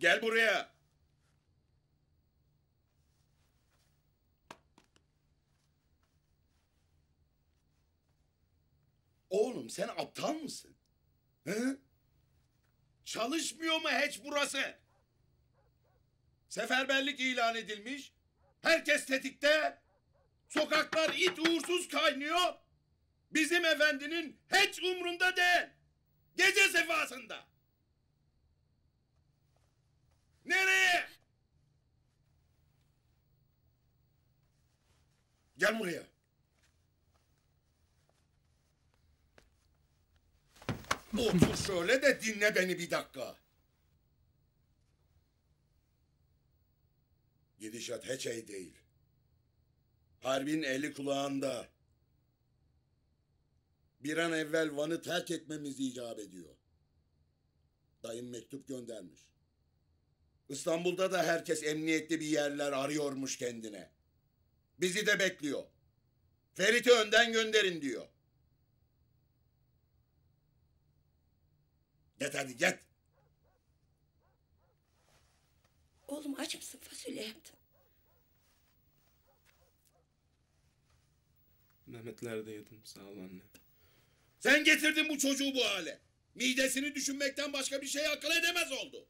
Gel buraya. Oğlum sen aptal mısın? Hı? Çalışmıyor mu hiç burası? Seferberlik ilan edilmiş. Herkes tetikte. Sokaklar it uğursuz kaynıyor. Bizim efendinin hiç umrunda değil. Gece sefasında. Gel buraya. Otur şöyle de dinle beni bir dakika. Gidişat hiç iyi değil. Harbin eli kulağında. Bir an evvel Van'ı terk etmemiz icap ediyor. Dayım mektup göndermiş. İstanbul'da da herkes emniyetli bir yerler arıyormuş kendine. Bizi de bekliyor. Ferit'i önden gönderin diyor. Git hadi git. Oğlum aç mısın fasulye yaptım. Mehmetler'de yedim sağ ol anne. Sen getirdin bu çocuğu bu hale. Midesini düşünmekten başka bir şey akıl edemez oldu.